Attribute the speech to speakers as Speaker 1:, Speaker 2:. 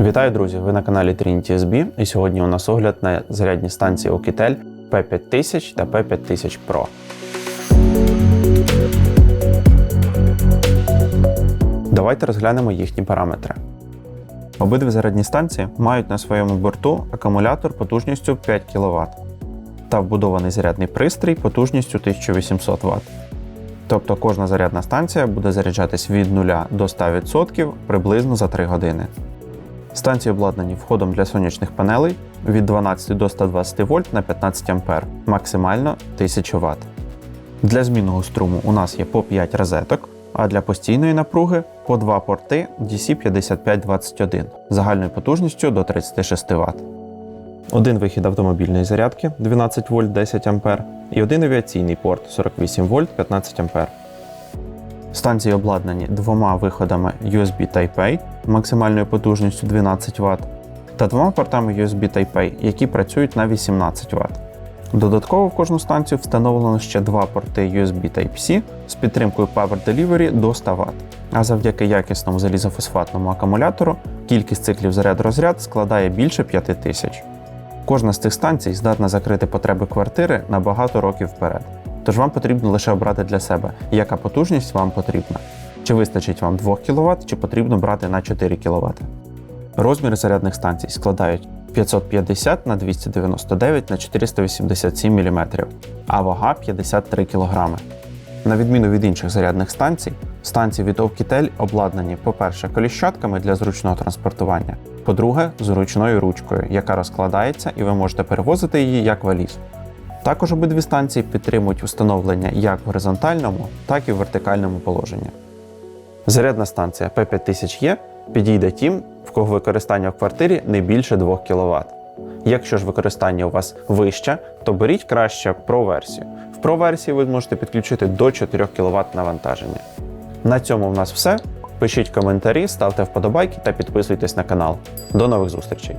Speaker 1: Вітаю, друзі! Ви на каналі Trinity SB і сьогодні у нас огляд на зарядні станції Oukitel P5000 та P5000 Pro. Давайте розглянемо їхні параметри. Обидві зарядні станції мають на своєму борту акумулятор потужністю 5 кВт та вбудований зарядний пристрій потужністю 1800 Вт. Тобто кожна зарядна станція буде заряджатись від 0 до 100% приблизно за 3 години. Станції обладнані входом для сонячних панелей від 12 до 120 вольт на 15 А, максимально 1000 Вт. Для змінного струму у нас є по 5 розеток, а для постійної напруги по 2 порти DC5521 загальною потужністю до 36 Вт. Один вихід автомобільної зарядки 12 вольт 10 А і один авіаційний порт 48 вольт 15 А. Станції обладнані двома виходами USB Type-A максимальною потужністю 12 Вт та двома портами USB Type-A, які працюють на 18 Вт. Додатково в кожну станцію встановлено ще два порти USB Type-C з підтримкою Power Delivery до 100 Вт. А завдяки якісному залізофосфатному акумулятору кількість циклів заряд-розряд складає більше 5000. Кожна з цих станцій здатна закрити потреби квартири на багато років вперед. Тож вам потрібно лише обрати для себе, яка потужність вам потрібна. Чи вистачить вам 2 кВт, чи потрібно брати на 4 кВт. Розміри зарядних станцій складають 550 на 299 на 487 мм, а вага 53 кг. На відміну від інших зарядних станцій, станції від Oukitel обладнані, по-перше, коліщатками для зручного транспортування, по-друге, зручною ручкою, яка розкладається і ви можете перевозити її як валізу. Також обидві станції підтримують встановлення як в горизонтальному, так і в вертикальному положенні. Зарядна станція P5000E підійде тим, в кого використання в квартирі не більше 2 кВт. Якщо ж використання у вас вище, то беріть краще Pro-версію. В Pro-версії ви зможете підключити до 4 кВт навантаження. На цьому в нас все. Пишіть коментарі, ставте вподобайки та підписуйтесь на канал. До нових зустрічей!